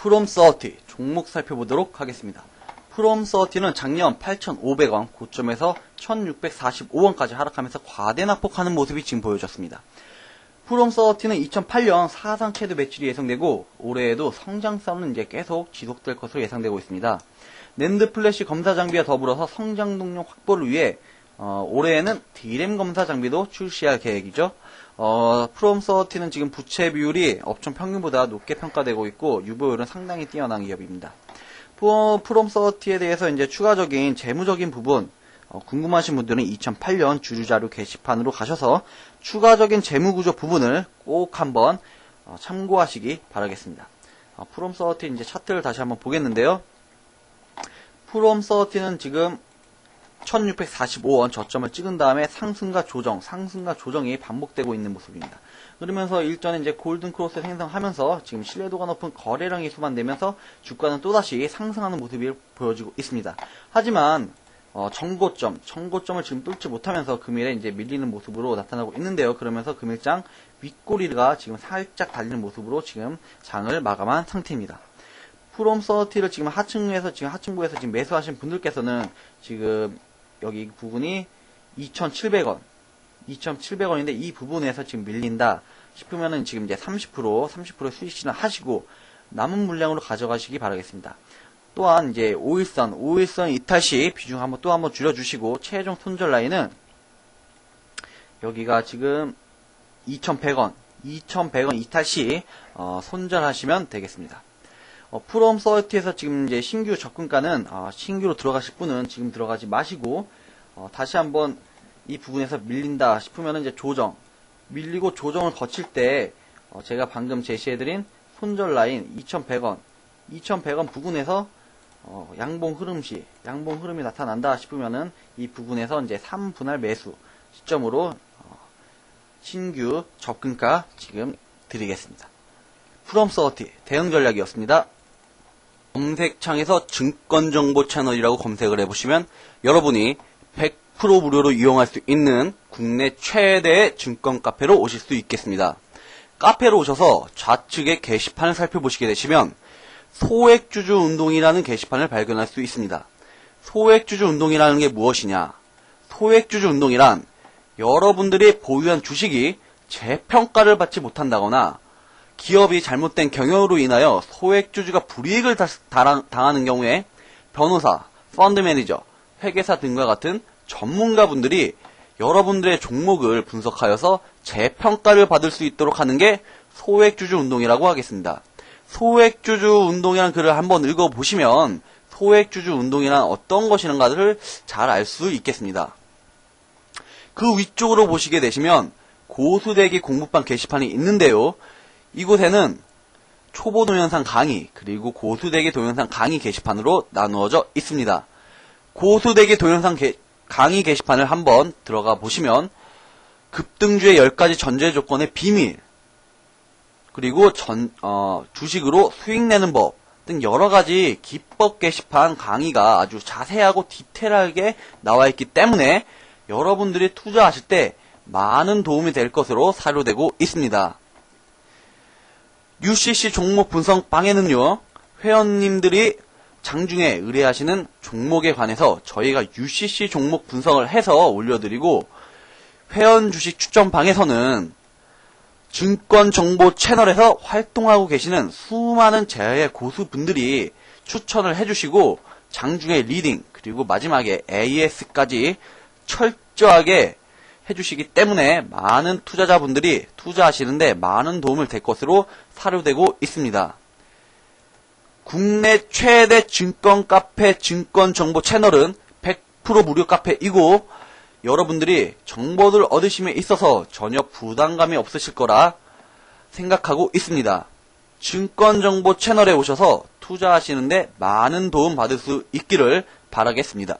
프롬30 종목 살펴보도록 하겠습니다. 프롬30는 작년 8,500원 고점에서 1,645원까지 하락하면서 과대 낙폭하는 모습이 지금 보여졌습니다. 프롬30는 2008년 사상 캐드 매출이 예상되고 올해에도 성장성은 이제 계속 지속될 것으로 예상되고 있습니다. 랜드 플래시 검사 장비와 더불어서 성장 동력 확보를 위해 어, 올해에는 D램 검사 장비도 출시할 계획이죠. 어, 프롬30는 지금 부채 비율이 업종 평균보다 높게 평가되고 있고 유보율은 상당히 뛰어난 기업입니다. 프롬30에 대해서 이제 추가적인 재무적인 부분 어, 궁금하신 분들은 2008년 주주자료 게시판으로 가셔서 추가적인 재무구조 부분을 꼭 한번 어, 참고하시기 바라겠습니다. 어, 프롬30 이제 차트를 다시 한번 보겠는데요. 프롬30는 지금 1645원 저점을 찍은 다음에 상승과 조정, 상승과 조정이 반복되고 있는 모습입니다. 그러면서 일전에 이제 골든 크로스 생성하면서 지금 신뢰도가 높은 거래량이 수반되면서 주가는 또다시 상승하는 모습이 보여지고 있습니다. 하지만 어, 정고점, 정고점을 지금 뚫지 못하면서 금일에 이제 밀리는 모습으로 나타나고 있는데요. 그러면서 금일장 윗꼬리가 지금 살짝 달리는 모습으로 지금 장을 마감한 상태입니다. 프롬 서티를 지금 하층에서 지금 하층부에서 지금 매수하신 분들께서는 지금 여기 부분이 2,700원, 2,700원인데 이 부분에서 지금 밀린다 싶으면은 지금 이제 30% 30% 수익 실현 하시고 남은 물량으로 가져가시기 바라겠습니다. 또한 이제 5일선, 5일선 이탈 시 비중 한번 또 한번 줄여주시고 최종 손절 라인은 여기가 지금 2,100원, 2,100원 이탈 시 어, 손절하시면 되겠습니다. 어, 프롬 서티에서 지금 이제 신규 접근가는 어, 신규로 들어가실 분은 지금 들어가지 마시고 어, 다시 한번 이 부분에서 밀린다 싶으면 이제 조정 밀리고 조정을 거칠 때 어, 제가 방금 제시해드린 손절 라인 2,100원 2,100원 부분에서 어, 양봉 흐름 시 양봉 흐름이 나타난다 싶으면은 이 부분에서 이제 3분할 매수 시점으로 어, 신규 접근가 지금 드리겠습니다. 프롬 서티 대응 전략이었습니다. 검색창에서 증권정보 채널이라고 검색을 해보시면 여러분이 100% 무료로 이용할 수 있는 국내 최대의 증권 카페로 오실 수 있겠습니다. 카페로 오셔서 좌측의 게시판을 살펴보시게 되시면 소액주주 운동이라는 게시판을 발견할 수 있습니다. 소액주주 운동이라는 게 무엇이냐? 소액주주 운동이란 여러분들이 보유한 주식이 재평가를 받지 못한다거나 기업이 잘못된 경영으로 인하여 소액주주가 불이익을 당하는 경우에 변호사, 펀드 매니저, 회계사 등과 같은 전문가분들이 여러분들의 종목을 분석하여서 재평가를 받을 수 있도록 하는 게 소액주주 운동이라고 하겠습니다. 소액주주 운동이라는 글을 한번 읽어보시면 소액주주 운동이란 어떤 것이란가를 잘 알 수 있겠습니다. 그 위쪽으로 보시게 되시면 고수대기 공부방 게시판이 있는데요. 이곳에는 초보 동영상 강의 그리고 고수대기 동영상 강의 게시판으로 나누어져 있습니다. 고수대기 동영상 게, 강의 게시판을 한번 들어가 보시면 급등주의 10가지 전제 조건의 비밀 그리고 전, 어, 주식으로 수익 내는 법 등 여러 가지 기법 게시판 강의가 아주 자세하고 디테일하게 나와 있기 때문에 여러분들이 투자하실 때 많은 도움이 될 것으로 사료되고 있습니다. UCC 종목 분석 방에는요, 회원님들이 장중에 의뢰하시는 종목에 관해서 저희가 UCC 종목 분석을 해서 올려드리고, 회원 주식 추천 방에서는 증권 정보 채널에서 활동하고 계시는 수많은 제의 고수분들이 추천을 해주시고, 장중에 리딩, 그리고 마지막에 AS까지 철저하게 해주시기 때문에 많은 투자자분들이 투자하시는데 많은 도움을 될 것으로 사료되고 있습니다. 국내 최대 증권 카페 증권 정보 채널은 100% 무료 카페이고 여러분들이 정보를 얻으심에 있어서 전혀 부담감이 없으실 거라 생각하고 있습니다. 증권 정보 채널에 오셔서 투자하시는데 많은 도움 받을 수 있기를 바라겠습니다.